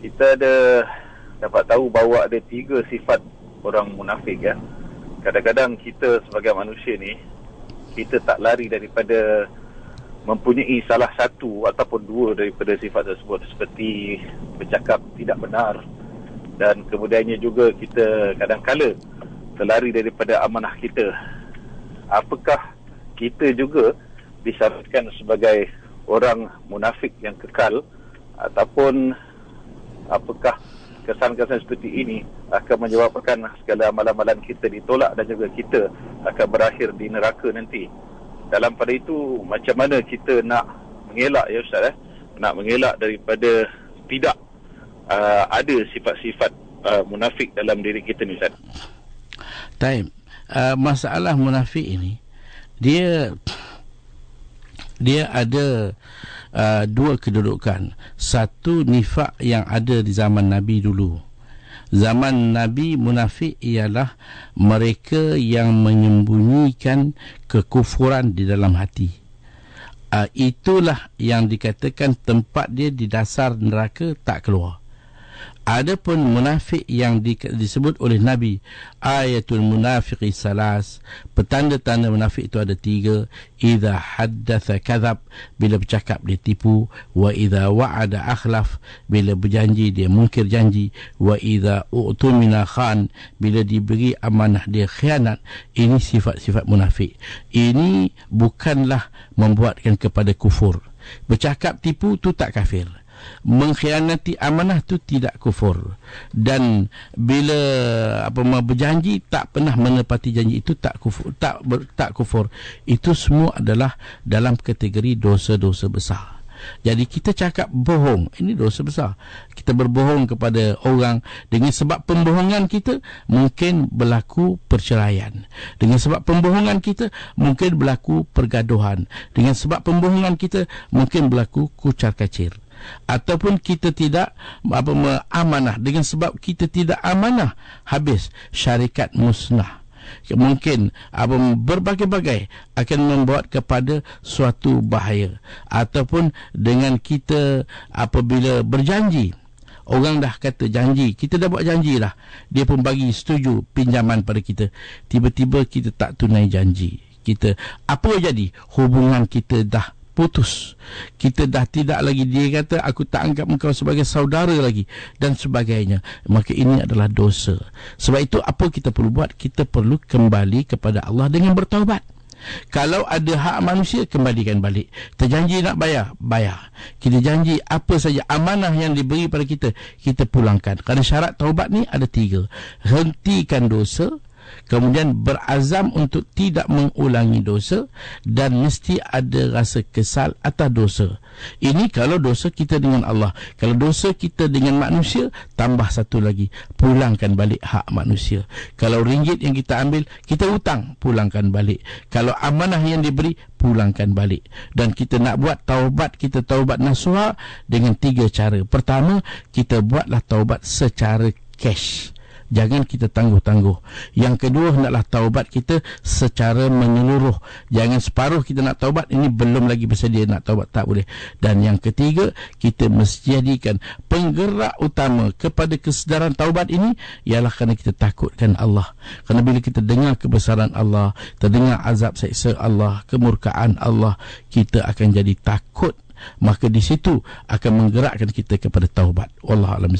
kita ada dapat tahu bahawa ada tiga sifat orang munafik ya. Kadang-kadang kita sebagai manusia ni kita tak lari daripada mempunyai salah satu ataupun dua daripada sifat tersebut seperti bercakap tidak benar dan kemudiannya juga kita kadang-kala terlari daripada amanah kita. Apakah kita juga disyaratkan sebagai orang munafik yang kekal ataupun apakah kesan-kesan seperti ini akan menyebabkan segala amalan-amalan kita ditolak dan juga kita akan berakhir di neraka nanti. Dalam pada itu macam mana kita nak mengelak ya Ustaz eh? Nak mengelak daripada tidak uh, ada sifat-sifat uh, munafik dalam diri kita ni Ustaz. Taib. Uh, masalah munafik ini dia dia ada uh, dua kedudukan. Satu nifak yang ada di zaman Nabi dulu. Zaman Nabi munafik ialah mereka yang menyembunyikan kekufuran di dalam hati. Uh, itulah yang dikatakan tempat dia di dasar neraka tak keluar. Ada pun munafik yang di, disebut oleh Nabi ayatul munafiqi salas petanda-tanda munafik itu ada tiga. Idza haddatha kadhab bila bercakap dia tipu. Wa idza wa'ada akhlaf bila berjanji dia mungkir janji. Wa idza utumina khan bila diberi amanah dia khianat. Ini sifat-sifat munafik. Ini bukanlah membuatkan kepada kufur. Bercakap tipu tu tak kafir mengkhianati amanah tu tidak kufur. Dan bila apa berjanji tak pernah menepati janji itu tak kufur tak ber, tak kufur. Itu semua adalah dalam kategori dosa-dosa besar. Jadi kita cakap bohong ini dosa besar. Kita berbohong kepada orang dengan sebab pembohongan kita mungkin berlaku perceraian. Dengan sebab pembohongan kita mungkin berlaku pergaduhan. Dengan sebab pembohongan kita mungkin berlaku kucar kacir ataupun kita tidak apa amanah. Dengan sebab kita tidak amanah habis syarikat musnah. Mungkin apa berbagai-bagai akan membuat kepada suatu bahaya. Ataupun dengan kita apabila berjanji orang dah kata janji kita dah buat janji lah. Dia pun bagi setuju pinjaman pada kita. Tiba-tiba kita tak tunai janji. Kita apa jadi? Hubungan kita dah putus. Kita dah tidak lagi dia kata aku tak anggap engkau sebagai saudara lagi dan sebagainya. Maka ini adalah dosa. Sebab itu apa kita perlu buat? Kita perlu kembali kepada Allah dengan bertaubat. Kalau ada hak manusia kembalikan balik. Terjanji nak bayar bayar. Kita janji apa saja amanah yang diberi pada kita kita pulangkan. Kerana syarat taubat ni ada tiga. Hentikan dosa kemudian berazam untuk tidak mengulangi dosa dan mesti ada rasa kesal atas dosa. Ini kalau dosa kita dengan Allah. Kalau dosa kita dengan manusia tambah satu lagi. Pulangkan balik hak manusia. Kalau ringgit yang kita ambil kita hutang pulangkan balik. Kalau amanah yang diberi pulangkan balik. Dan kita nak buat taubat kita taubat nasuha dengan tiga cara. Pertama kita buatlah taubat secara cash jangan kita tangguh-tangguh. Yang kedua hendaklah taubat kita secara menyeluruh. Jangan separuh kita nak taubat ini belum lagi bersedia nak taubat tak boleh. Dan yang ketiga kita mesti jadikan penggerak utama kepada kesedaran taubat ini ialah kerana kita takutkan Allah. Kerana bila kita dengar kebesaran Allah, terdengar azab seksa Allah, kemurkaan Allah, kita akan jadi takut maka di situ akan menggerakkan kita kepada taubat. Wallahu a'lam.